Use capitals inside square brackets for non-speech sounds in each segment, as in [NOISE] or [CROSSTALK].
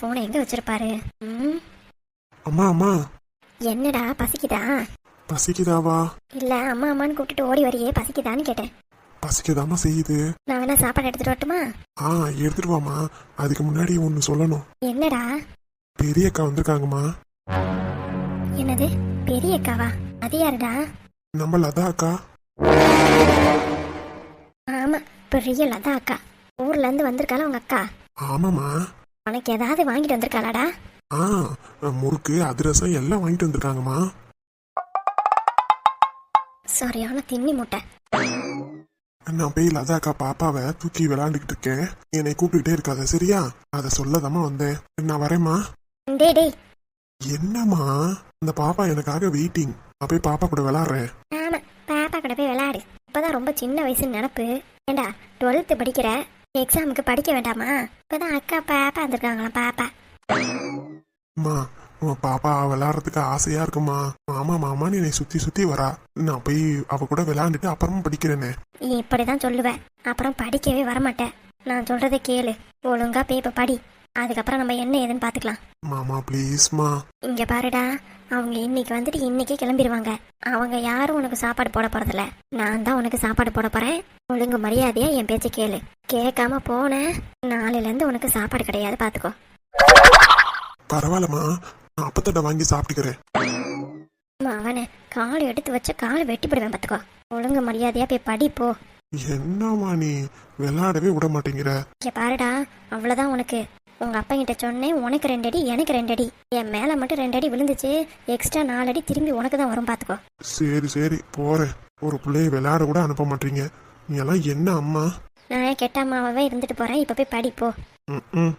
ஃபோனை எங்க வச்சிருப்பாரு? ம்? அம்மா அம்மா. என்னடா பசிக்குதா? பசிக்குதாவா? இல்ல அம்மா அம்மான்னு கூப்பிட்டுட்டு ஓடி வரியே பசிக்குதான்னு கேட்டேன். பசிக்குதாம்மா செய்யுது. நான் வேணா சாப்பாடு எடுத்துட்டு வரட்டுமா? ஆ எடுத்துட்டு வாம்மா அதுக்கு முன்னாடி ஒன்று சொல்லணும். என்னடா? பெரிய அக்கா வந்திருக்காங்கம்மா. என்னது? பெரிய அக்காவா? அது யாருடா? நம்ம லதா அக்கா. ஆமா பெரிய லதா அக்கா. ஊர்ல இருந்து வந்திருக்காளா உங்க அக்கா? ஆமாம்மா. உனக்கு ஏதாவது வாங்கிட்டு வந்திருக்காளாடா? ஆ முறுக்கு அதிரசம் எல்லாம் வாங்கிட்டு வந்திருக்காங்கம்மா. சரியான தின்னி முட்டை. நான் போய் லதா அக்கா பாப்பாவை தூக்கி விளையாண்டுக்கிட்டு இருக்கேன். என்னை கூப்பிட்டுக்கிட்டே இருக்காத சரியா? அதை சொல்லதாம்மா வந்தேன். நான் வரேம்மா. டேய் டேய். என்னம்மா? இந்த பாப்பா எனக்காக வெயிட்டிங் நான் போய் பாப்பா கூட விளாட்றேன் ஆமா பாப்பா கூட போய் விளையாடு. இப்பதான் ரொம்ப சின்ன வயசு நினப்பு. ஏண்டா டுவெல்த்து படிக்கிற? எக்ஸாமுக்கு படிக்க வேண்டாமா? இப்பதான் அக்கா பாப்பா வந்திருக்காங்களாம் பாப்பா. அம்மா உன் பாப்பா விளையாடுறதுக்கு ஆசையா இருக்குமா? மாமா மாமான்னு என்னை சுத்தி சுத்தி வரா. நான் போய் அவ கூட விளையாண்டுட்டு அப்புறமா படிக்கிறேனே. நீ இப்படிதான் சொல்லுவ. அப்புறம் படிக்கவே வரமாட்டேன் நான் சொல்றதை கேளு. ஒழுங்கா இப்ப படி. அதுக்கப்புறம் நம்ம என்ன ஏதுன்னு பாத்துக்கலாம். மாமா ப்ளீஸ்மா இங்க பாருடா. அவங்க இன்னைக்கு வந்துட்டு இன்னைக்கே கிளம்பிடுவாங்க அவங்க யாரும் உனக்கு சாப்பாடு போட போறதில்ல. நான் தான் உனக்கு சாப்பாடு போட போறேன். ஒழுங்கு மரியாதையா என் பேச்ச கேளு. கேட்காம போன நாளையில இருந்து உனக்கு சாப்பாடு கிடையாது பாத்துக்கோ. பரவாயில்லம்மா. நான் அப்பத்தட்டை வாங்கி சாப்பிட்டுக்கிறேன். அவனை கால் எடுத்து வச்ச காலை வெட்டி போடுவேன் பாத்துக்கோ. ஒழுங்கு மரியாதையா போய் படி போ. என்னம்மா நீ? விளையாடவே விட மாட்டேங்கிற. இங்க பாருடா அவ்வளவுதான் உனக்கு. உங்க அப்பா கிட்ட சொன்னேன் உனக்கு ரெண்டு அடி எனக்கு ரெண்டு அடி. என் மேல மட்டும் ரெண்டு அடி விழுந்துச்சு. எக்ஸ்ட்ரா நாலு அடி திரும்பி உனக்கு தான் வரும் பாத்துக்கோ. சரி சரி போறேன். ஒரு பிள்ளைய விளையாட கூட அனுப்ப மாட்டீங்க. நீ எல்லாம் என்ன அம்மா? நான் ஏன் கெட்ட அம்மாவே இருந்துட்டு போறேன். இப்ப போய் படி போ. ம், ம்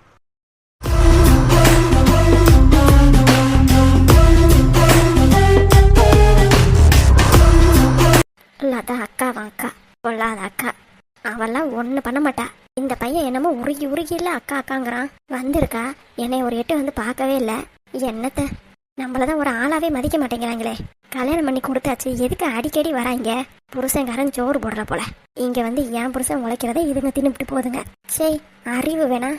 இல்லாத அக்காவன் அக்கா. பொல்லாத அக்கா. அவெல்லாம் ஒண்ணு பண்ண மாட்டா. இந்த பையன் என்னமோ உருகி உருகி இல்ல அக்கா அக்காங்கிறான். வந்திருக்கா? என்னை ஒரு எட்டு வந்து பார்க்கவே இல்லை. என்னத்த? நம்மளதான் ஒரு ஆளாவே மதிக்க மாட்டேங்கிறாங்களே. கல்யாணம் பண்ணி கொடுத்தாச்சு எதுக்கு அடிக்கடி வராங்க? புருஷன்காரன் சோறு போடுற போல. இங்க வந்து என் புருஷன் முளைக்கிறத இதுங்க தின்னுட்டு போகுதுங்க சரி அறிவு வேணா.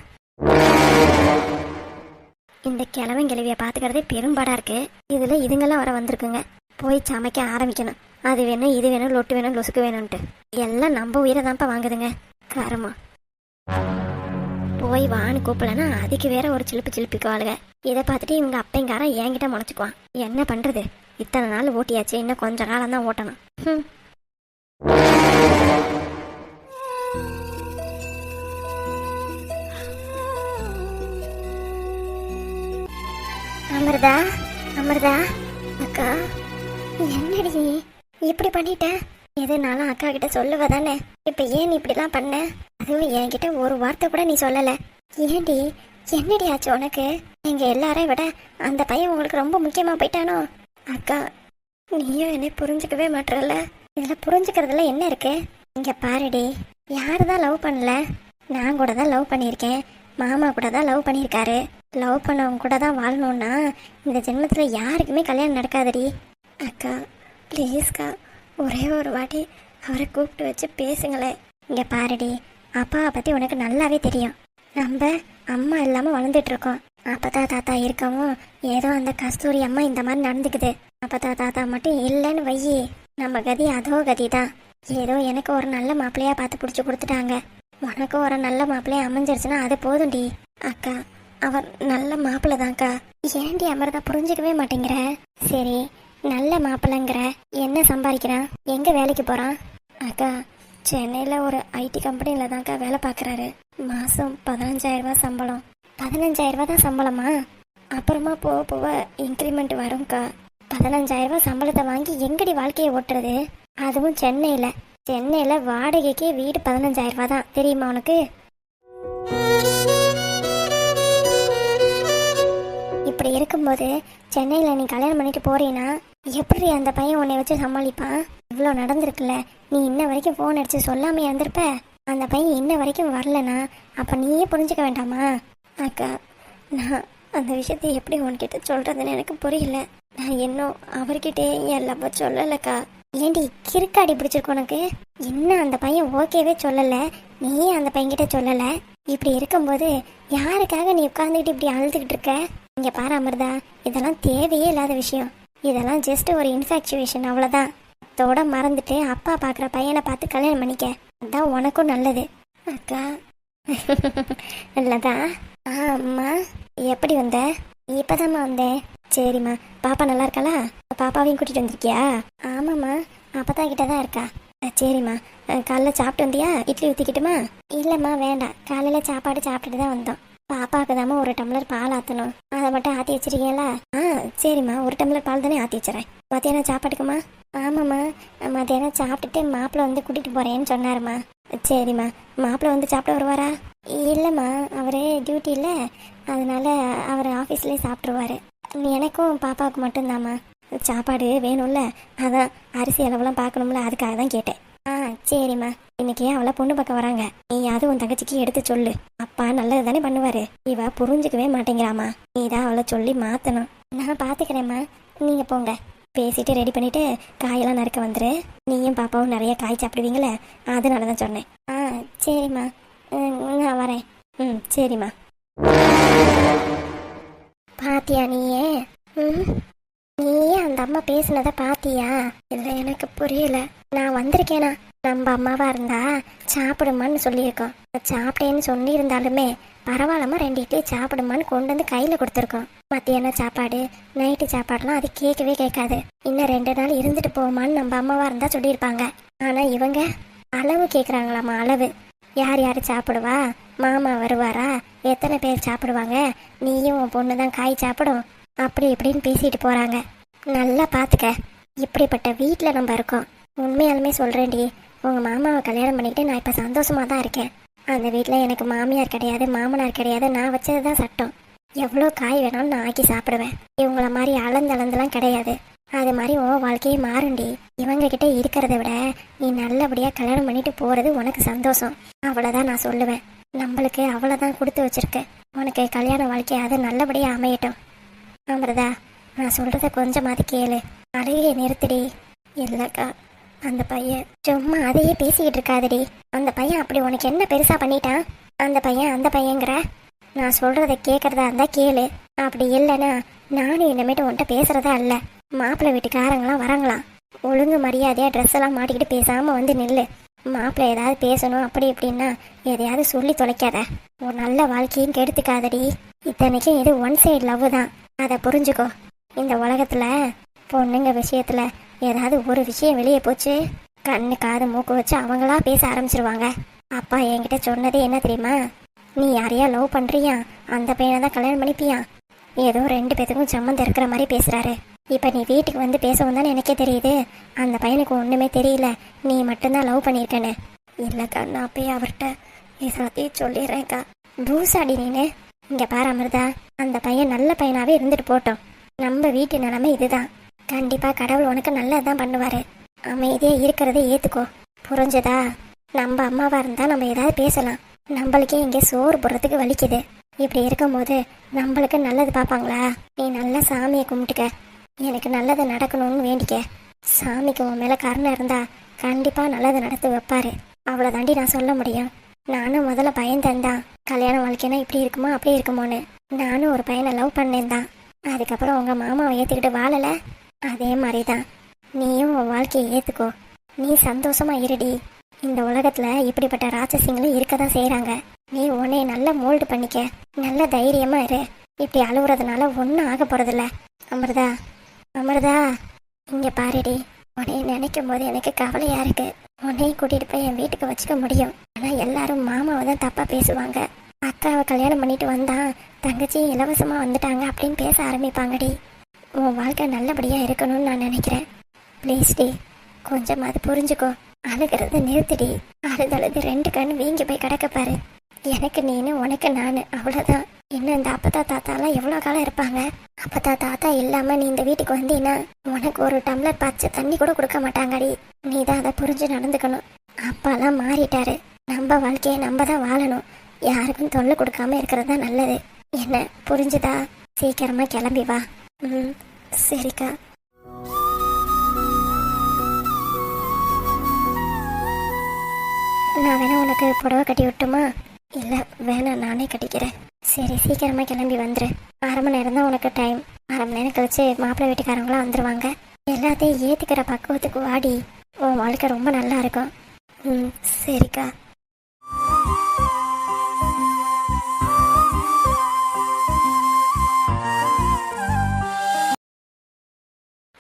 இந்த கிழவன் கிழவிய பாத்துக்கிறதே பெரும்பாடா இருக்கு. இதுல இதுங்கெல்லாம் வர வந்திருக்குங்க. போய் சமைக்க ஆரம்பிக்கணும். அது வேணும் இது வேணும் லொட்டு வேணும் லொசுக்கு வேணும்ட்டு எல்லாம் நம்ம உயிரை தான்ப்பா வாங்குதுங்க. கருமா. போய் வான்னு கூப்பிடலன்னா அதுக்கு வேற ஒரு சிலுப்பு சிலுப்பிக்குவாளுங்க இதை பார்த்துட்டு இவங்க அப்பைங்காரன் என்கிட்ட முளைச்சுக்குவான். என்ன பண்றது? இத்தனை நாள் ஓட்டியாச்சு. இன்னும் கொஞ்ச காலம் தான் ஓட்டணும். ம் அமிர்தா அமிர்தா அக்கா என்னடி இப்படி பண்ணிட்ட? எதுனாலும் அக்கா கிட்ட சொல்லுவ தானே இப்ப ஏன் நீ இப்படிலாம் பண்ண? அதுவும் என்கிட்ட ஒரு வார்த்தை கூட நீ சொல்லல. ஏண்டி? என்னடி ஆச்சு உனக்கு? எங்க எல்லாரையும் விட அந்த பையன் உங்களுக்கு ரொம்ப முக்கியமா போயிட்டானோ? அக்கா நீயும் என்னை புரிஞ்சுக்கவே மாட்டறல இதுல புரிஞ்சுக்கிறதுல என்ன இருக்கு? இங்க பாருடி யாரு தான் லவ் பண்ணல? நான் கூட தான் லவ் பண்ணியிருக்கேன். மாமா கூட தான் லவ் பண்ணியிருக்காரு. லவ் பண்ணவங்க கூட தான் வாழணும்னா இந்த ஜென்மத்தில் யாருக்குமே கல்யாணம் நடக்காதடி. அக்கா ப்ளீஸ்க்கா ஒரே ஒரு வாட்டி அவரை கூப்பிட்டு வச்சு பேசுங்களேன் இங்கே பாருடி அப்பாவை பற்றி உனக்கு நல்லாவே தெரியும். நம்ம அம்மா இல்லாமல் வளர்ந்துட்டு இருக்கோம் அப்பத்தா தாத்தா இருக்கவும் ஏதோ அந்த கஸ்தூரி அம்மா இந்த மாதிரி நடந்துக்குது. அப்பதா தாத்தா மட்டும் இல்லைன்னு வையி நம்ம கதி அதோ கதி தான் ஏதோ எனக்கு ஒரு நல்ல மாப்பிள்ளையா பார்த்து பிடிச்சி கொடுத்துட்டாங்க. உனக்கு ஒரு நல்ல மாப்பிள்ளையா அமைஞ்சிருச்சுன்னா அது போதும்டி. அக்கா அவர் நல்ல மாப்பிள்ளை தான்க்கா ஏன்டி அமிர்தா புரிஞ்சுக்கவே மாட்டேங்கிற? சரி நல்ல மாப்பிள்ளைங்கிற. என்ன சம்பாதிக்கிறான்? எங்க வேலைக்கு போறான்? அக்கா சென்னையில் ஒரு ஐடி கம்பெனியில் தான்க்கா வேலை பார்க்குறாரு. மாதம் பதினஞ்சாயிரரூபா சம்பளம். பதினஞ்சாயிரரூபா தான் சம்பளமா? அப்புறமா போக போக இன்க்ரிமெண்ட் வரும்க்கா. பதினஞ்சாயிரரூபா சம்பளத்தை வாங்கி எங்கடி வாழ்க்கையை ஓட்டுறது? அதுவும் சென்னையில். சென்னையில் வாடகைக்கே வீடு பதினஞ்சாயிரரூபா தான். தெரியுமா உனக்கு? இப்படி இருக்கும்போது சென்னையில் நீ கல்யாணம் பண்ணிட்டு போறீன்னா எப்படி அந்த பையன் உன்னை வச்சு சமாளிப்பான்? இவ்வளோ நடந்திருக்குல்ல நீ இன்ன வரைக்கும் ஃபோன் அடிச்சு சொல்லாம இருந்திருப்ப. அந்த பையன் இன்ன வரைக்கும் வரலனா அப்போ நீயே புரிஞ்சுக்க வேண்டாமா? அக்கா நான் அந்த விஷயத்தை எப்படி உன்கிட்ட சொல்கிறதுன்னு எனக்கு புரியல. நான் இன்னும் அவர்கிட்டே என் லவ்வ சொல்லலக்கா. ஏண்டி கிறுக்காடி பிடிச்சிருக்கு உனக்கு? என்ன அந்த பையன் ஓகேவே சொல்லலை? நீயே அந்த பையன்கிட்ட சொல்லலை? இப்படி இருக்கும்போது யாருக்காக நீ உட்காந்துக்கிட்டு இப்படி அழுதுகிட்டு இருக்க? இங்கே பாரு அமிர்தா இதெல்லாம் தேவையே இல்லாத விஷயம். இதெல்லாம் ஜஸ்ட் ஒரு இன்ஃபேக்சுவேஷன் அவ்வளோதான் அதோட மறந்துட்டு அப்பா பார்க்குற பையனை பார்த்து கல்யாணம் பண்ணிக்க. அதான் உனக்கும் நல்லது. அக்கா. [LAUGHS] நல்லதா? ஆ அம்மா. எப்படி வந்த? இப்பதாம்மா வந்தேன். சரிம்மா. பாப்பா நல்லா இருக்காளா? பாப்பாவையும் கூட்டிட்டு வந்திருக்கியா? ஆமாம்மா. அப்பதா கிட்ட தான் இருக்கா. சரிம்மா. காலைல சாப்பிட்டு வந்தியா? இட்லி ஊற்றிக்கிட்டுமா இல்லைம்மா வேண்டாம். காலையில் சாப்பாடு சாப்பிட்டுட்டு தான் வந்தோம். பாப்பாவுக்கு தாம்மா ஒரு டம்ளர் பால் ஆற்றணும் அதை மட்டும் ஆற்றி வச்சிருக்கீங்களா ஆ சரிம்மா. ஒரு டம்ளர் பால் தானே ஆற்றி வச்சுறேன் மத்தியானம் சாப்பாட்டுக்குமா? ஆமாம்மா. மத்தியானம் சாப்பிட்டுட்டு மாப்பிள்ளை வந்து கூட்டிகிட்டு போகிறேன்னு சொன்னாருமா சரிம்மா. மாப்பிள்ளை வந்து சாப்பிட வருவாரா? இல்லைம்மா. அவர் டியூட்டியில் அதனால அவர் ஆஃபீஸ்லேயே சாப்பிட்ருவாரு எனக்கும் பாப்பாவுக்கு மட்டும்தாம்மா. சாப்பாடு வேணும்ல. அதான் அரிசி அளவுலாம் பார்க்கணும்ல. அதுக்காக தான் கேட்டேன். ஆ சரிம்மா. இன்னைக்கு அவளை பொண்ணு பார்க்க வராங்க? நீ யாவது உன் தங்கச்சிக்கு எடுத்து சொல்லு. அப்பா நல்லது தானே பண்ணுவாரு. இவ புரிஞ்சுக்கவே மாட்டேங்கிறாமா நீ தான் அவளை சொல்லி மாத்தணும். நான் பாத்துக்கிறேம்மா. நீங்க போங்க. பேசிட்டு ரெடி பண்ணிட்டு காயெல்லாம் நறுக்க வந்துரு. நீயும் பாப்பாவும் நிறைய காய் சாப்பிடுவீங்களே? அதனால தான் சொன்னேன். ஆ சரிம்மா. நான் வரேன். ம் சரிம்மா. பாத்தியா நீயே? ம்? நீயே அந்த அம்மா பேசுனத பாத்தியா? இல்ல எனக்கு புரியல. நான் வந்திருக்கேனா? நம்ம அம்மாவா இருந்தா சாப்பிடுமான்னு சொல்லியிருக்கோம். சாப்பிட்டேன்னு சொல்லியிருந்தாலுமே பரவாயில்லம்மா ரெண்டு இட்லி சாப்பிடுமான்னு கொண்டு வந்து கையில கொடுத்துருக்கோம். மத்தியானம் சாப்பாடு நைட்டு சாப்பாடுலாம் அது கேட்கவே கேட்காது. இன்னும் ரெண்டு நாள் இருந்துட்டு போமான்னு நம்ம அம்மாவா இருந்தா சொல்லியிருப்பாங்க. ஆனா இவங்க அளவு கேட்குறாங்களாம்மா அளவு. யார் யார் சாப்பிடுவா? மாமா வருவாரா? எத்தனை பேர் சாப்பிடுவாங்க? நீயும் உன் பொண்ணு தான் காய் சாப்பிடும். அப்படி இப்படின்னு பேசிட்டு போறாங்க. நல்லா பார்த்துக்க இப்படிப்பட்ட வீட்டில் நம்ம இருக்கோம். உண்மையாலுமே சொல்கிறேன்டி உங்கள் மாமாவை கல்யாணம் பண்ணிக்கிட்டு நான் இப்போ சந்தோஷமாக தான் இருக்கேன். அந்த வீட்டில் எனக்கு மாமியார் கிடையாது மாமனார் கிடையாது நான் வச்சது தான் சட்டம். எவ்வளோ காய் வேணாலும் நான் ஆக்கி சாப்பிடுவேன். இவங்கள மாதிரி அளந்தளந்தெல்லாம் கிடையாது. அது மாதிரி உன் வாழ்க்கையே மாறுண்டி இவங்க கிட்ட இருக்கிறத விட நீ நல்லபடியாக கல்யாணம் பண்ணிட்டு போகிறது உனக்கு சந்தோஷம். அவ்வளோதான் நான் சொல்லுவேன். நம்மளுக்கு அவ்வளோதான் கொடுத்து வச்சிருக்க. உனக்கு கல்யாண வாழ்க்கையாவது அது நல்லபடியாக அமையட்டும். அமிர்தா நான் சொல்றத கொஞ்சமாவது கேளு. அழுகையை நிறுத்துடி. இல்லக்கா அந்த பையன் சும்மா அதையே பேசிக்கிட்டு இருக்காதடி. அந்த பையன் அப்படி உனக்கு என்ன பெருசா பண்ணிட்டான்? அந்த பையன் அந்த பையங்கிற நான் சொல்றத கேட்குறதா இருந்தா கேளு. அப்படி இல்லைன்னா நானும் இனிமேட்டு உன்கிட்ட பேசுறதா இல்ல. மாப்பிள்ளை வீட்டுக்காரங்களாம் வராங்களாம். ஒழுங்கு மரியாதையா ட்ரெஸ் எல்லாம் மாட்டிக்கிட்டு பேசாம வந்து நில்லு. மாப்பிள்ளை ஏதாவது பேசணும் அப்படி இப்படின்னா எதையாவது சொல்லி தொலைக்காத. ஒரு நல்ல வாழ்க்கையும் கெடுத்துக்காதடி. இத்தனைக்கும் இது ஒன் சைடு லவ் தான். அதை புரிஞ்சுக்கோ. இந்த உலகத்துல பொண்ணுங்க விஷயத்துல ஏதாவது ஒரு விஷயம் வெளியே போச்சு கண்ணு காது மூக்கு வச்சு அவங்களா பேச ஆரம்பிச்சிருவாங்க. அப்பா என்கிட்ட சொன்னது என்ன தெரியுமா? நீ யாரையா லவ் பண்றியா? அந்த பையனை தான் கல்யாணம் பண்ணிப்பியா? ஏதோ ரெண்டு பேத்துக்கும் சம்மந்தம் இருக்கிற மாதிரி பேசுறாரு. இப்ப நீ வீட்டுக்கு வந்து பேசவும் தானே எனக்கே தெரியுது. அந்த பையனுக்கு ஒண்ணுமே தெரியல. நீ மட்டும்தான் லவ் பண்ணியிருக்கேன்னு. இல்லக்கா நான் போய் அவர்கிட்ட எல்லாத்தையும் சொல்லிடுறேன்க்கா. பூசாடி நீனு. இங்க பாரு அமிர்தா அந்த பையன் நல்ல பையனாவே இருந்துட்டு போட்டோம். நம்ம வீட்டு நிலைமை இதுதான். கண்டிப்பா கடவுள் உனக்கு நல்லதுதான் பண்ணுவாரு. அமைதியா இருக்கிறத ஏத்துக்கோ. புரிஞ்சதா? நம்ம அம்மாவா இருந்தா நம்ம ஏதாவது பேசலாம். நம்மளுக்கே இங்கே சோறு போடுறதுக்கு வலிக்குது. இப்படி இருக்கும்போது நம்மளுக்கு நல்லது பார்ப்பாங்களா? நீ நல்ல சாமியை கும்பிட்டுக்க. எனக்கு நல்லது நடக்கணும்னு வேண்டிக்க. சாமிக்கு உன் மேல கருணை இருந்தா கண்டிப்பா நல்லது நடத்தி வைப்பாரு. அவ்வளோதாண்டி நான் சொல்ல முடியும். நானும் முதல்ல பயன் தந்தான் கல்யாண வாழ்க்கைனா இப்படி இருக்குமா அப்படி இருக்குமோன்னு. நானும் ஒரு பையனை லவ் பண்ணேன் தான் அதுக்கப்புறம் உங்கள் மாமாவை ஏற்றுக்கிட்டு வாழலை? அதே மாதிரி தான் நீயும் உன் வாழ்க்கையை ஏற்றுக்கோ நீ சந்தோஷமாக இருடி. இந்த உலகத்தில் இப்படிப்பட்ட ராட்சசிங்களும் இருக்க தான் செய்கிறாங்க நீ உன்னை நல்லா மோல்டு பண்ணிக்க. நல்ல தைரியமாக இரு. இப்படி அழுகுறதுனால ஒன்றும் ஆக போகிறதில்ல அமிர்தா அமிர்தா இங்கே பாருடி. உன்னை நினைக்கும் போது எனக்கு கவலையாக இருக்குது உன்னையும் கூட்டிகிட்டு போய் என் வீட்டுக்கு வச்சுக்க முடியும். ஆனால் எல்லாரும் மாமாவை தான் தப்பாக பேசுவாங்க. அக்காவை கல்யாணம் பண்ணிட்டு வந்தான் தங்கச்சி இலவசமாக வந்துட்டாங்க அப்படின்னு பேச ஆரம்பிப்பாங்கடி. உன் வாழ்க்கை நல்லபடியாக இருக்கணும்னு நான் நினைக்கிறேன். ப்ளீஸ் டி கொஞ்சமாவது புரிஞ்சுக்கோ. அழுகிறத நிறுத்திடி. அழுதழுது ரெண்டு கண் வீங்கி போய் கிடக்க பாரு. எனக்கு நீனு உனக்கு நான் அவ்வளோதான் இன்னும் இந்த அப்பத்தா தாத்தாலாம் எவ்வளோ காலம் இருப்பாங்க? அப்பத்தா தாத்தா இல்லாமல் நீ இந்த வீட்டுக்கு வந்தீன்னா உனக்கு ஒரு டம்ளர் பச்சை தண்ணி கூட கொடுக்க மாட்டாங்கடி. நீ தான் அதை புரிஞ்சு நடந்துக்கணும். அப்பாலாம் மாறிட்டாரு. நம்ம வாழ்க்கையை நம்ம தான் வாழணும். யாருக்கும் தொல்லை கொடுக்காம இருக்கிறது தான் நல்லது. என்ன புரிஞ்சுதா? சீக்கிரமா கிளம்பி வா. ம் சரிக்கா. நான் வேணா உனக்கு புடவை கட்டி விட்டுமா? இல்லை வேணாம் நானே கட்டிக்கிறேன். சரி சீக்கிரமா கிளம்பி வந்துரு. அரை மணி நேரம் தான் உனக்கு டைம் அரை மணி நேரம் கழிச்சு மாப்பிள்ளை வீட்டுக்காரங்களாம் வந்துருவாங்க. எல்லாத்தையும் ஏத்துக்கிற பக்குவத்துக்கு வாடி. உன் வாழ்க்கை ரொம்ப நல்லா இருக்கும். ம் சரிக்கா.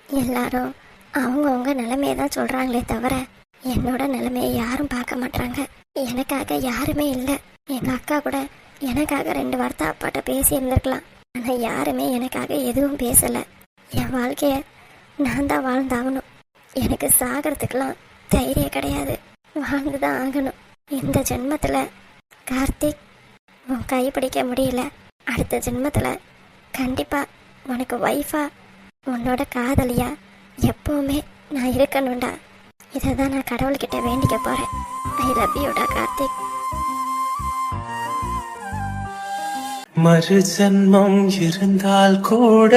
எல்லாரும் அவங்கவுங்க நிலைமையை தான் சொல்றாங்களே தவிர என்னோட நிலைமையை யாரும் பார்க்க மாட்டாங்க எனக்காக யாருமே இல்லை. எங்க அக்கா கூட எனக்காக ரெண்டு வார்த்தை அப்பாட்ட பேசியிருந்திருக்கலாம் ஆனால் யாருமே எனக்காக எதுவும் பேசலை. என் வாழ்க்கைய நான் தான் வாழ்ந்தாகணும். எனக்கு சாகிறதுக்கெல்லாம் தைரியம் கிடையாது. வாழ்ந்து தான் ஆகணும். இந்த ஜென்மத்தில் கார்த்திக் உன் கை பிடிக்க முடியல. அடுத்த ஜென்மத்தில் கண்டிப்பாக உனக்கு ஒய்ஃபாக உன்னோட காதலியா? எப்பவுமே நான் இருக்கணும்டா. இதை தான் நான் கடவுள்கிட்ட வேண்டிக்க போறேன். ஐ லவ் யூடா கார்த்திக். மறு ஜன்மம் இருந்தால் கூட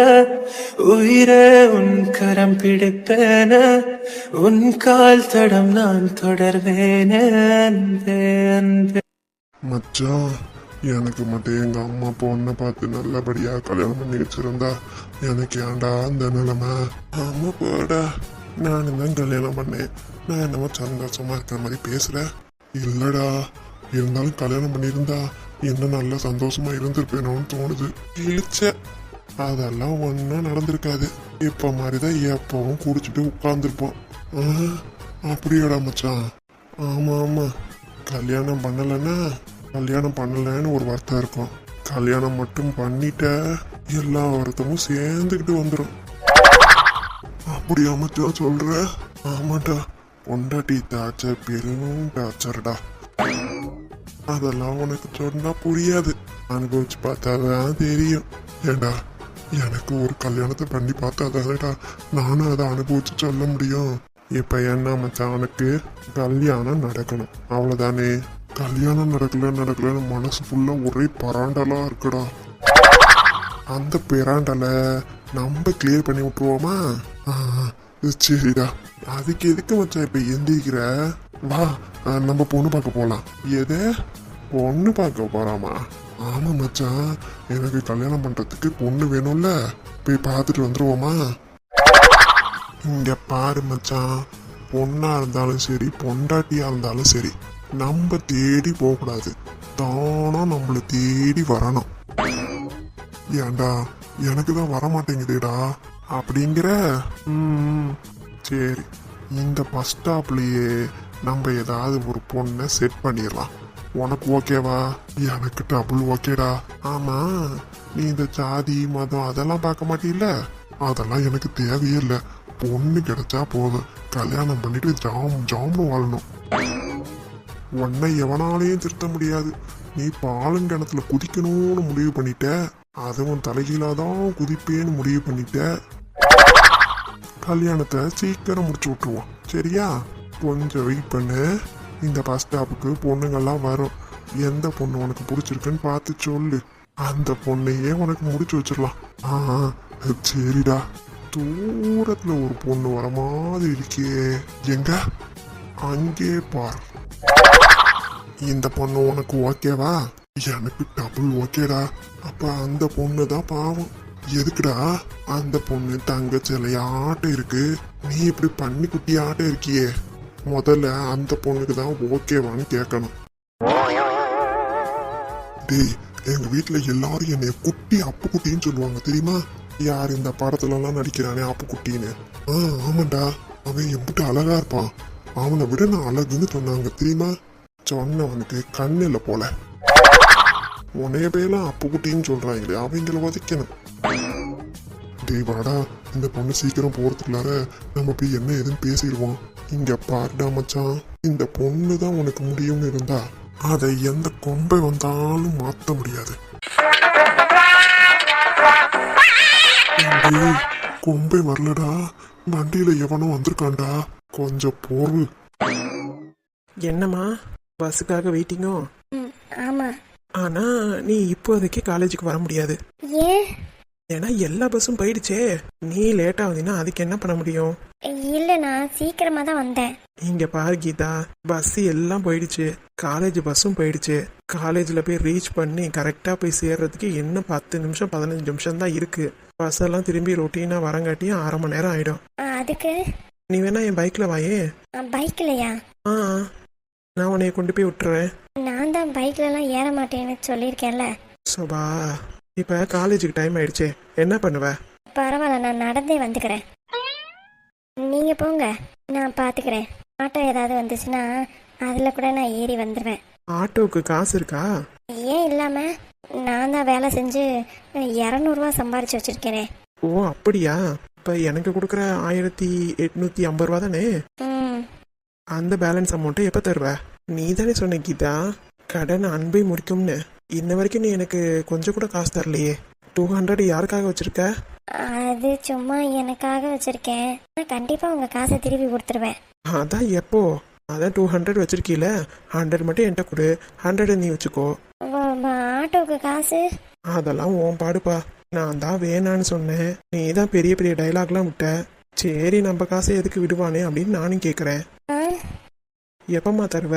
உயிரே உன் கரம் பிடிப்பேன. உன் கால் தடம் நான் தொடர்வேன். மச்சான் எனக்கு மட்டும் எங்கள் அம்மா பொண்ணை பார்த்து நல்லபடியாக கல்யாணம் பண்ணி வச்சுருந்தா எனக்கு ஏன்டா அந்த நிலைமை? ஆமா போடா. நானும் தான் கல்யாணம் பண்ணேன். நான் என்னமோ சந்தோஷமாக இருக்கிற மாதிரி பேசுகிறேன் இல்லைடா. இருந்தாலும் கல்யாணம் பண்ணியிருந்தா இன்னும் நல்லா சந்தோஷமாக இருந்திருப்பேனோன்னு தோணுது. இழிச்ச அதெல்லாம் ஒன்றும் நடந்திருக்காது. இப்போ மாதிரி தான் எப்பவும் குடிச்சிட்டு உட்காந்துருப்போம் அப்படியாடா மச்சான். ஆமாம் ஆமாம் கல்யாணம் பண்ணலைன்னா கல்யாணம் பண்ணலைன்னு ஒரு வார்த்தை இருக்கும். கல்யாணம் மட்டும் பண்ணிட்ட எல்லா வருத்தமும் சேர்ந்துக்கிட்டு வந்துடும் அப்படியா அமைச்சா சொல்ற? ஆமாடா. பொண்டாட்டி டார்ச்சர் பெரும் டார்ச்சர்டா அதெல்லாம் உனக்கு சொன்னா புரியாது. அனுபவிச்சு பார்த்தாதான் தெரியும். ஏண்டா எனக்கு ஒரு கல்யாணத்தை பண்ணி பார்த்தாதானடா நானும் அதை அனுபவிச்சு சொல்ல முடியும். இப்ப என்ன மச்சான் உனக்கு கல்யாணம் நடக்கணும். அவ்வளோதானே கல்யாணம் நடக்கல நடக்கலன்னு மனசு ஃபுல்லா ஒரே பராண்டலாக இருக்குடா. அந்த பிராண்டலை நம்ம கிளியர் பண்ணி விட்டுருவோமா? சரிடா. அதுக்கு எதுக்கு மச்சான் இப்போ எந்திரிக்கிற? வா நம்ம பொண்ணு பார்க்க போகலாம் எது? பொண்ணு பார்க்க போறாமா? ஆமா மச்சான். எனக்கு கல்யாணம் பண்றதுக்கு பொண்ணு வேணும்ல. போய் பார்த்துட்டு வந்துருவோமா? இங்க பாரு மச்சான். பொண்ணா இருந்தாலும் சரி பொண்டாட்டியா இருந்தாலும் சரி நம்ம தேடி போகக்கூடாது. தானா நம்மளை தேடி வரணும். ஏன்டா எனக்கு தான் வர மாட்டேங்குதுடா அப்படிங்கிற? ம், சரி இந்த பஸ் ஸ்டாப்லேயே நம்ம ஏதாவது ஒரு பொண்ணை செட் பண்ணிடலாம். உனக்கு ஓகேவா? எனக்கு டபுள் ஓகேடா. ஆமாம் நீ இந்த ஜாதி மதம் அதெல்லாம் பார்க்க மாட்டீல்ல? அதெல்லாம் எனக்கு தேவையே இல்லை. பொண்ணு கிடைச்சா போதும். கல்யாணம் பண்ணிட்டு ஜாம் ஜாம்னு வாழணும். உன்னை எவனாலையும் திருத்த முடியாது. நீ பாலுங்கிணத்துல குதிக்கணும்னு முடிவு பண்ணிட்ட. அதுவும் தலைகீழாதான் குதிப்பேன்னு முடிவு பண்ணிட்ட. கல்யாணத்தை சீக்கிரம் முடிச்சு விட்டுருவோம். சரியா? கொஞ்சம் வெயிட் பண்ணு. இந்த பஸ் ஸ்டாப்புக்கு பொண்ணுங்கள்லாம் வரும். எந்த பொண்ணு உனக்கு பிடிச்சிருக்குன்னு பார்த்து சொல்லு. அந்த பொண்ணையே உனக்கு முடிச்சு வச்சிடலாம். ஆ சரிடா. தூரத்தில் ஒரு பொண்ணு வர மாதிரி இருக்கே. எங்க? அங்கே பார். இந்த பொண்ணு உனக்கு ஓகேவா? எனக்கு டபுள் ஓகேடா அப்ப அந்த பொண்ணு தான் பாவம். எதுக்குடா? அந்த பொண்ணு தங்க சிலையாட்ட இருக்கு. நீ இப்படி பண்ணி குட்டியாட்ட இருக்கியே. முதல்ல அந்த பொண்ணுக்கு தான் ஓகேவான்னு கேட்கணும். டேய் எங்க வீட்டுல எல்லாரும் என்னைய குட்டி அப்பு குட்டின்னு சொல்லுவாங்க தெரியுமா? யார் இந்த படத்துல எல்லாம் நடிக்கிறானே அப்பு குட்டின்னு ஆ ஆமாண்டா. அவன் எப்படி அழகா இருப்பான். அவனை விட நான் அழகுன்னு சொன்னாங்க தெரியுமா? சொன்னவனுக்கு கண்ணில் போல. உனைய பேலாம் அப்புக்குட்டின்னு சொல்றாங்களே அவங்கள உதைக்கணும் டேய் வாடா இந்த பொண்ணு சீக்கிரம் போறதுக்குள்ளார நம்ம போய் என்ன ஏதுன்னு பேசிடுவோம். இங்க பாருடா மச்சான் இந்த பொண்ணு தான் உனக்கு முடியும்னு இருந்தா அதை எந்த கொம்பை வந்தாலும் மாத்த முடியாது. கொம்பை வரலடா வண்டியில எவனோ வந்திருக்கான்டா கொஞ்சம் பொருள் என்னம்மா? பஸ்ஸுக்காக வெயிட்டிங்கோ? ம் ஆமா. ஆனா நீ இப்போதைக்கு காலேஜுக்கு வர முடியாது. ஏன்? ஏன்னா எல்லா பஸ்ஸும் போயிடுச்சே. நீ லேட் ஆகுதுன்னா அதுக்கு என்ன பண்ண முடியும்? இல்லை நான் சீக்கிரமாக தான் வந்தேன். இங்க பாரு கீதா. பஸ் எல்லாம் போயிடுச்சு. காலேஜ் பஸ்ஸும் போயிடுச்சு. காலேஜில் போய் ரீச் பண்ணி கரெக்டாக போய் சேர்றதுக்கு இன்னும் பத்து நிமிஷம் பதினஞ்சு நிமிஷம் தான் இருக்கு. பஸ் எல்லாம் திரும்பி ரொட்டீனாக வரங்காட்டியும் அரை மணி நேரம் ஆயிடும். அதுக்கு? நீ வேணா என் பைக்கில் வாயே. பைக்கிலையா ஆ. நான் உன்னைய கொண்டு போய் விட்டுறேன். நான் தான் பைக்லலாம் ஏற மாட்டேன்னு சொல்லியிருக்கேன்ல. சோபா இப்போ காலேஜுக்கு டைம் ஆயிடுச்சே. என்ன பண்ணுவ? பரவாயில்ல நான் நடந்தே வந்துக்கிறேன். நீங்கள் போங்க நான் பார்த்துக்கிறேன் ஆட்டோ ஏதாவது வந்துச்சுன்னா அதில் கூட நான் ஏறி வந்துடுவேன் ஆட்டோவுக்கு காசு இருக்கா? ஏன் இல்லாமல் நான் தான் வேலை செஞ்சு இரநூறுவா சம்பாரிச்சு வச்சுருக்கேனே. ஓ அப்படியா? இப்போ எனக்கு கொடுக்குற ஆயிரத்தி எட்நூத்தி ஐம்பது ரூபா தானே? ம் அந்த பேலன்ஸ் அமௌண்ட்டை எப்போ தருவ? நீ தானே சொன்ன கீதா. கடன் அன்பை முடிக்கும்னு இன்ன வரைக்கும் நீ எனக்கு கொஞ்சம் கூட காசு தரலையே. டூ ஹண்ட்ரட் யாருக்காக வச்சிருக்க? அது சும்மா எனக்காக வச்சுருக்கேன். நான் கண்டிப்பாக உங்கள் காசை திருப்பி கொடுத்துருவேன். அதான் எப்போ? அதான் டூ ஹண்ட்ரட் வச்சிருக்கீல. ஹண்ட்ரட் மட்டும் என்கிட்ட கொடு. ஹண்ட்ரட் நீ வச்சுக்கோ. ஆட்டோவுக்கு காசு? அதெல்லாம் உன் பாடுப்பா. நான் தான் வேணான்னு சொன்னேன். நீ தான் பெரிய பெரிய டைலாக்லாம் விட்ட. சரி நம்ம காசை எதுக்கு விடுவானே அப்படின்னு நானும் கேட்குறேன் ஆ? எப்பம்மா தருவ?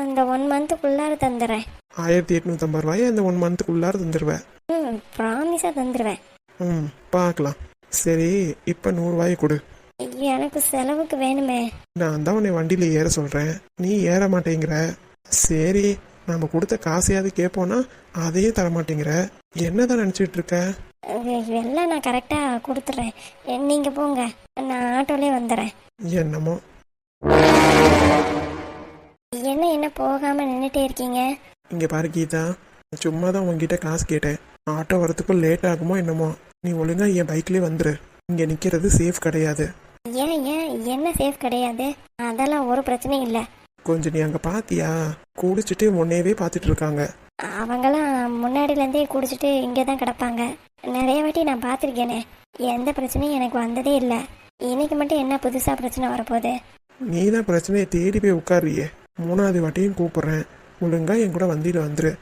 அந்த ஒன் மந்த்துக்குள்ளார தந்துடுறேன் ஆயிரத்தி எட்நூத்தம்பது ரூபாயை? அந்த ஒன் மந்த்துக்குள்ளார தந்துடுவேன் ம் ப்ராமிஸாக தந்துடுவேன் ம் பார்க்கலாம் சரி இப்போ நூறுரூவாயை கொடு. எனக்கு செலவுக்கு வேணுமே. நான் தான் உன்னை வண்டியில் ஏற சொல்கிறேன் நீ ஏற மாட்டேங்கிற. சரி நம்ம கொடுத்த காசையாவது கேட்போன்னா அதையே தர மாட்டேங்கிற என்னதான் நினச்சிட்டு இருக்க? எல்லாம் நான் கரெக்டாக கொடுத்துட்றேன் நீங்கள் போங்க. நான் ஆட்டோலே வந்துடுறேன் என்னமோ? என்ன என்ன போகாமல் நின்றுட்டே இருக்கீங்க? இங்கே பாரு கீதா சும்மா தான் உங்ககிட்ட காசு கேட்டேன். ஆட்டோ வரத்துக்கும் லேட் ஆகுமோ என்னமோ? நீ ஒழுங்கா என் பைக்லேயே வந்துரு. இங்கே நிற்கிறது சேஃப் கிடையாது. ஏன் ஏன்? என்ன சேஃப் கிடையாது? அதெல்லாம் ஒரு பிரச்சனையும் இல்லை. கொஞ்சம் நீ அங்கே பாத்தியா? குடிச்சிட்டு உன்னையவே பார்த்துட்டு இருக்காங்க. அவங்களாம் முன்னாடிலேருந்தே குடிச்சிட்டு இங்கே தான் கிடப்பாங்க. நிறைய வாட்டி நான் பார்த்துருக்கேனே எந்த பிரச்சனையும் எனக்கு வந்ததே இல்லை. இன்னைக்கு மட்டும் என்ன புதுசாக பிரச்சனை வரப்போகுது? நீ தான் பிரச்சனையை தேடி போய் உட்காருறியே. மூணாவது வாட்டியும் கூப்பிட்றேன். ஒழுங்கா என் கூட வண்டியில் வந்துரு.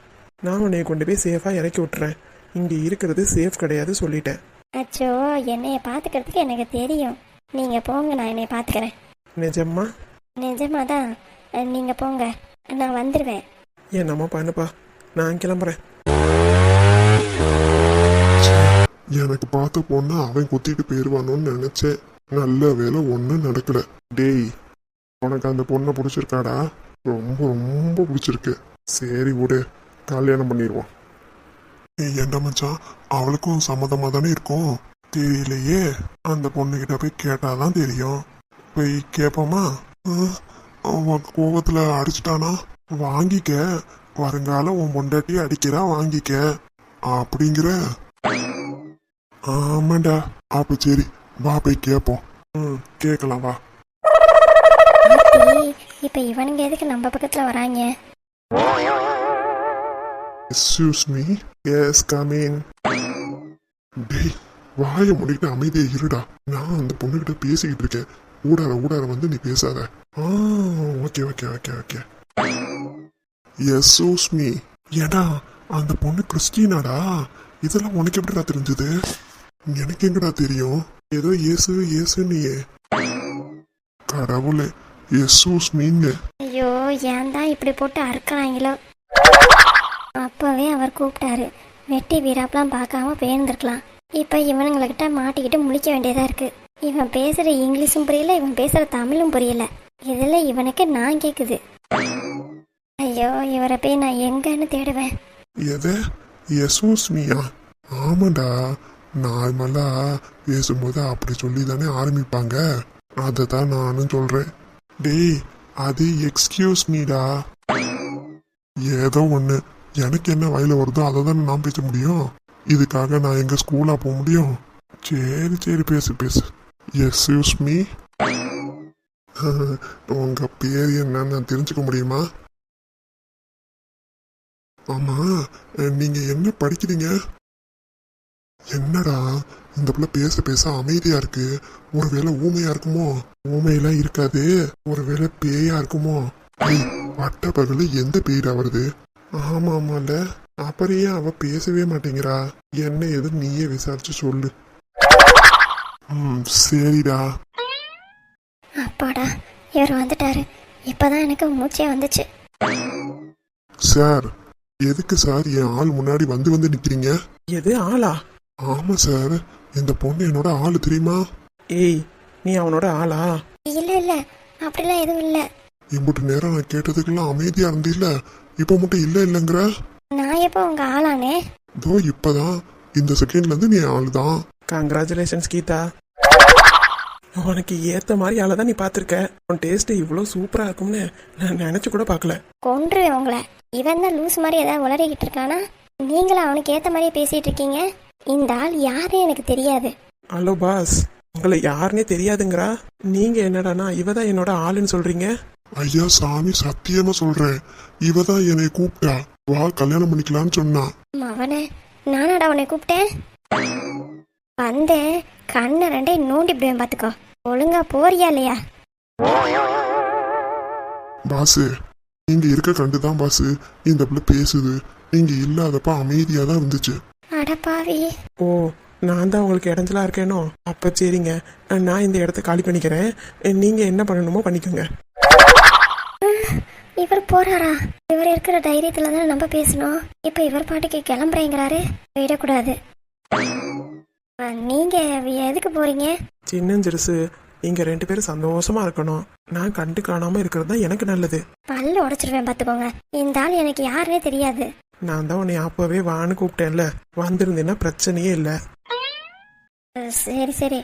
நான் உன்னை கொண்டு போய் சேஃபாக இறக்கி விட்டுறேன். இங்கே இருக்கிறது சேஃப் கிடையாது சொல்லிட்டேன். அச்சோ என்னைய பார்த்துக்கிறதுக்கு எனக்கு தெரியும். நீங்கள் போங்க நான் என்னைய பார்த்துக்கிறேன் நிஜமா நிஜமாக தான் நீங்கள் போங்க. நான் வந்துடுவேன் என்னம்மா பண்ணுப்பா. நான் கிளம்புறேன். எனக்கு பார்த்த பொண்ணு அவன் குத்திட்டு போயிருவானோன்னு நினைச்சேன். நல்ல வேலை ஒன்றும் நடக்கல. டேய் உனக்கு அந்த பொண்ணை பிடிச்சிருக்காடா? ரொம்ப ரொம்ப பிடிச்சிருக்கு. சரி விடு கல்யாணம் பண்ணிடுவோம். என்ன மச்சான்? அவளுக்கும் சம்மதமாக தானே இருக்கும்? தெரியலையே. அந்த பொண்ணுகிட்ட போய் கேட்டாதான் தெரியும். போய் கேட்போமா அவன் கோபத்தில் அடிச்சிட்டானா? வாங்கிக்க. வருங்காலம் உன் பொண்டாட்டி அடிக்கிறா வாங்கிக்க. அப்படிங்கிற? ஆமாண்டா. அப்போ சரி வா போய் கேட்போம் ம் கேட்கலாம் வா. இப்போ இவனுங்க எதுக்கு நம்ம பக்கத்தில் வராங்க? Excuse me yes come in டேய் வாய முடிக்கிட்டு அமைதியே இருடா. நான் அந்த பொண்ணுகிட்ட பேசிக்கிட்டு இருக்கேன். ஊடார ஊடார வந்து நீ பேசாத. ஆ ஓகே ஓகே ஓகே ஓகே எஸ்யூஸ் மீ ஏடா அந்த பொண்ணு கிறிஸ்டினாடா? இதெல்லாம் உனக்கு எப்படிடா தெரிஞ்சது? எனக்கு எங்கடா தெரியும்? ஏதோ இயேசு இயேசுன்னு கடவுளே. எஸ்யூஸ் மீங்க ஐயோ ஏன் தான் இப்படி போட்டு அறுக்கிறாங்களோ? அப்போவே அவர் கூப்பிட்டாரு. வெட்டி வீராப்பெலாம் பார்க்காம பேர்ந்துருக்கலாம். இப்போ இவனுங்கள்கிட்ட மாட்டிக்கிட்டு முழிக்க வேண்டியதாக இருக்கு. இவன் பேசுகிற இங்கிலீஷும் புரியல இவன் பேசுகிற தமிழும் புரியல. இதில் இவனுக்கு நான் கேட்குது ஐயோ இவரை போய் நான் எங்கன்னு தேடுவேன். எது? எசூஸ் மீயா ஆமாடா. நார்மலா பேசும்போது அப்படி சொல்லி தானே ஆரம்பிப்பாங்க. அதை தான் நானும் சொல்றேன். டேய் அது எக்ஸ்கியூஸ் மீடா ஏதோ ஒன்று எனக்கு என்ன வயல வருதோ அதை தானே நான் பேச முடியும்? இதுக்காக நான் எங்க ஸ்கூலா போக முடியும்? சரி சரி பேசு பேசு. எக்ஸ்கியூஸ் மீ [LAUGHS] உங்க பேர் என்னன்னு நான் தெரிஞ்சுக்க முடியுமா? ஆமா நீங்கள் நீங்க என்ன படிக்கிறீங்க? என்னடா இந்த பிள்ளை பேச பேச அமைதியா இருக்கு? ஒருவேளை ஊமையா இருக்குமோ? ஊமையெல்லாம் இருக்காது. ஒருவேளை பேயா இருக்குமோ? பட்ட பகல எந்த பேய்டா வருது? ஆமா ஆமால. அப்புறம் ஏன் அவ பேசவே மாட்டேங்கிறா? என்ன எது நீயே விசாரிச்சு சொல்லு. ம் சரிடா. அப்பாடா இவர் வந்துட்டாரு. இப்பதான் எனக்கு மூச்சே வந்துச்சு. சார் எதுக்கு சார் என் ஆள் முன்னாடி வந்து வந்து நிக்கிறீங்க? எது ஆளா? ஆமா சார். இந்த பொண்ணு என்னோட ஆள் தெரியுமா? ஏய் நீ அவனோட ஆளா? இல்ல இல்ல. அப்படிலாம் எதுவும் இல்ல. இம்புட்டு நேரம் நான் கேட்டதுக்கெல்லாம் அமைதியா இருந்தில்ல? இப்ப மட்டும் இல்ல இல்லைங்கிற? நான் எப்போ உங்க ஆளானே? இதோ இப்பதான். இந்த செகண்ட்ல இருந்து நீ ஆள் தான் கங்க்ராச்சுலேஷன்ஸ் கீதா. உனக்கு ஏத்த மாதிரி ஆளை தான் நீ பார்த்துருக்க. உன் டேஸ்ட் இவ்வளோ சூப்பரா இருக்கும்னு நான் நினைச்சு கூட பார்க்கல. கொன்றுவேன் உங்களை. இவன் தான் லூஸ் மாதிரி ஏதாவது உளறிக்கிட்டு இருக்கானா? நீங்களும் அவனுக்கு ஏத்த மாதிரியே பேசிட்டு இருக்கீங்க? இந்த ஆள் யாருன்னு எனக்கு தெரியாது. ஹலோ பாஸ் உங்களை யாருன்னே தெரியாதுங்கிறா. நீங்க என்னடானா இவ தான் என்னோட ஆளுன்னு சொல்றீங்க? ஐயா சாமி சத்தியமா சொல்றேன். இவ தான் என்னை கூப்பிட்டா. வா கல்யாணம் பண்ணிக்கலாம்னு சொன்னா. அவனை. நானாடா உன்னை கூப்பிட்டேன். வந்தேன். கண்ணை ரெண்டே நோண்டிவிடுவேன் பார்த்துக்கோ ஒழுங்கா போறியா இல்லையா? பாசு நீங்க இருக்க கண்டுதான் பாசு. இந்த பிள்ளை பேசுது. நீங்க இல்லாதப்ப அமைதியா தான் இருந்துச்சு. அடப்பாவி ஓ நான் தான் உங்களுக்கு இடைஞ்சலா இருக்கேனோ? அப்ப சரிங்க. நான் இந்த இடத்த காலி பண்ணிக்கிறேன். நீங்க என்ன பண்ணணுமோ பண்ணிக்கோங்க. இவர் போறாரா? இவர் இருக்கிற தைரியத்துல தானே நம்ம பேசணும். இப்ப இவர் பாட்டுக்கு கிளம்புறேங்கிறாரு. விடக்கூடாது. அஹ், நீங்க எதுக்கு போறீங்க? சின்னஞ்சிறுசு நீங்க ரெண்டு பேரும் சந்தோஷமா இருக்கணும். நான் கண்டு காணாம இருக்கிறது தான் எனக்கு நல்லது. பல்ல உடைச்சிருவேன் பாத்துக்கோங்க. இந்த ஆள் எனக்கு யாருன்னே தெரியாது. நான் தான் உன்னை அப்பவே வான்னு கூப்பிட்டேன்ல. வந்திருந்தேன்னா பிரச்சனையே இல்லை. சரி சரி.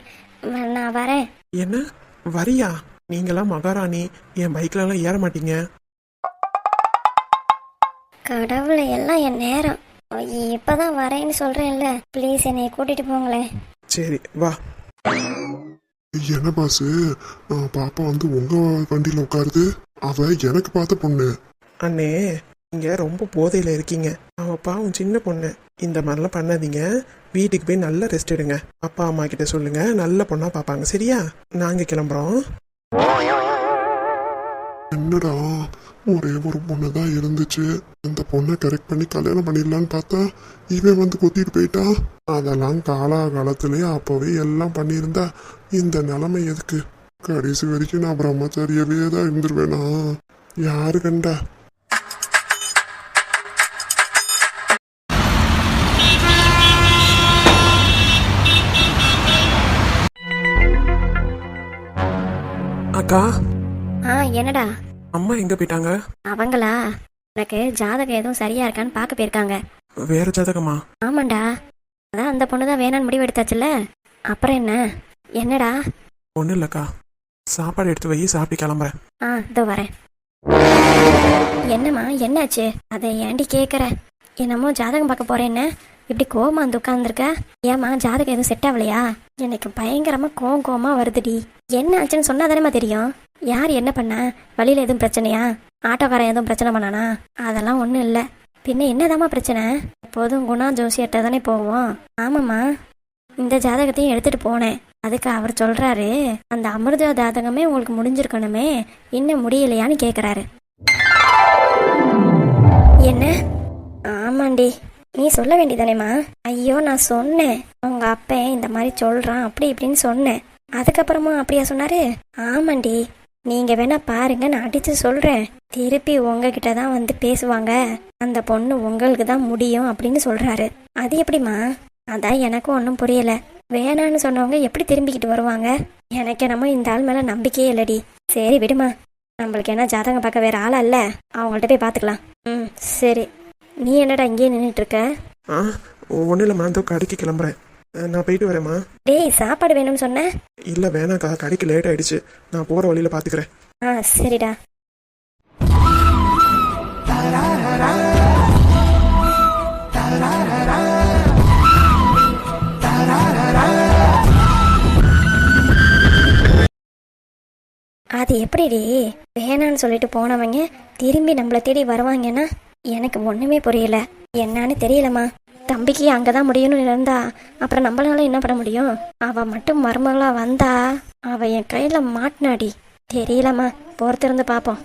நான் வரேன். என்ன? வரியா? நீங்களாம் மகாராணி? என் பைக்ல எல்லாம் ஏற மாட்டீங்க. கடவுளை எல்லாம் என் நேரம். இப்பதான் வரேன்னு சொல்றேன்ல. ப்ளீஸ் என்னை கூட்டிட்டு போங்களேன். சரி வா. என்ன பாசு? பாப்பா வந்து உங்க வண்டியில உட்காருது. அவ எனக்கு பார்த்த பொண்ணு. அண்ணே நீங்கள் ரொம்ப போதையில் இருக்கீங்க. அவன் பாவம் சின்ன பொண்ணு. இந்த மாதிரிலாம் பண்ணாதீங்க. வீட்டுக்கு போய் நல்லா ரெஸ்ட் எடுங்க. அப்பா அம்மா கிட்ட சொல்லுங்க. நல்ல பொண்ணா பார்ப்பாங்க சரியா? நாங்கள் கிளம்புறோம். என்னடா? ஒரே ஒரு பொண்ணு தான் இருந்துச்சு. அந்த பொண்ணை கரெக்ட் பண்ணி கல்யாணம் பண்ணிடலான்னு பார்த்தா இவன் வந்து கொத்திட்டு போயிட்டான் அதெல்லாம் காலாகாலத்திலேயே அப்போவே எல்லாம் பண்ணியிருந்தா இந்த நிலைமை எதுக்கு? கடைசி வரைக்கும் நான் பிரம்மச்சாரியாவே தான் இருந்துருவேனா? யாரு கண்டா? அக்கா ஆ என்னடா? அம்மா எங்க போயிட்டாங்க? அவங்களா? எனக்கு ஜாதகம் எதுவும் சரியா இருக்கான்னு பார்க்க போயிருக்காங்க. வேற ஜாதகமா? ஆமாண்டா. அதான் அந்த பொண்ணு தான் வேணான்னு முடிவு எடுத்தாச்சுல்ல? அப்புறம் என்ன? என்னடா? ஒன்றும் இல்லைக்கா. சாப்பாடு எடுத்து வை சாப்பிட்டு கிளம்புறேன். ஆ இதோ வரேன். என்னம்மா என்னாச்சு? அதை ஏண்டி கேட்குற என்னமோ ஜாதகம் பார்க்க போறேன்னு இப்படி கோவமா வந்து உட்காந்துருக்க ஏம்மா ஜாதகம் எதுவும் செட் ஆகலையா? எனக்கு பயங்கரமா கோவம் கோவமா வருதுடி. என்ன ஆச்சுன்னு சொன்னா தானேம்மா தெரியும்? யார் என்ன பண்ணா? வழியில் எதுவும் பிரச்சனையா? ஆட்டோக்காரன் எதுவும் பிரச்சனை பண்ணானா? அதெல்லாம் ஒன்றும் இல்லை. பின்ன என்னதாம்மா பிரச்சனை? எப்போதும் குணா ஜோசியர்கிட்ட தானே போவோம். ஆமாம்மா. இந்த ஜாதகத்தையும் எடுத்துகிட்டு போனேன். அதுக்கு அவர் சொல்கிறாரு அந்த அமிர்த ஜாதகமே உங்களுக்கு முடிஞ்சிருக்கணுமே. இன்னும் முடியலையான்னு கேட்குறாரு என்ன? ஆமாண்டி. நீ சொல்ல வேண்டியதானேம்மா? ஐயோ நான் சொன்னேன். உங்கள் அப்பன் இந்த மாதிரி சொல்கிறான் அப்படி இப்படின்னு சொன்னேன். அதுக்கப்புறமா அப்படியா சொன்னாரு? ஆமாண்டி. நீங்க வேணா பாருங்க நான் அடிச்சு சொல்றேன். திருப்பி உங்ககிட்ட தான் வந்து பேசுவாங்க. அந்த பொண்ணு உங்களுக்கு தான் முடியும் அப்படின்னு சொல்றாரு. அது எப்படிம்மா? அதான் எனக்கும் ஒன்றும் புரியல. வேணான்னு சொன்னவங்க எப்படி திரும்பிக்கிட்டு வருவாங்க? எனக்கு என்னமோ இந்த ஆள் மேல நம்பிக்கையே இல்லடி. சரி விடுமா. நம்மளுக்கு என்ன ஜாதகம் பார்க்க வேற ஆளா இல்ல? அவங்கள்ட்ட போய் பார்த்துக்கலாம் ம் சரி. நீ என்னடா இங்கேயே நின்றுட்டு இருக்க? ஆ ஒன்றும் இல்லைம்மா இதோ கடைக்கு கிளம்புறேன். நான் போயிட்டு வரேம்மா. டேய் சாப்பாடு வேணும்னு சொன்ன? இல்லை வேணாக்கா கடைக்கு லேட் ஆயிடுச்சு. நான் போகிற வழியில் பார்த்துக்கிறேன் ஆ சரிடா. அது எப்படிடி? வேணான்னு சொல்லிட்டு போனவங்க திரும்பி நம்மளை தேடி வருவாங்கன்னா எனக்கு ஒண்ணுமே புரியல. என்னன்னு தெரியலம்மா. தம்பிக்கு அங்கே தான் முடியணும்னு இருந்தா அப்புறம் நம்மளால என்ன பண்ண முடியும்? அவள் மட்டும் மருமகளாக வந்தா அவள் என் கையில் மாட்டினாடி. தெரியலம்மா பொறுத்திருந்து பார்ப்போம்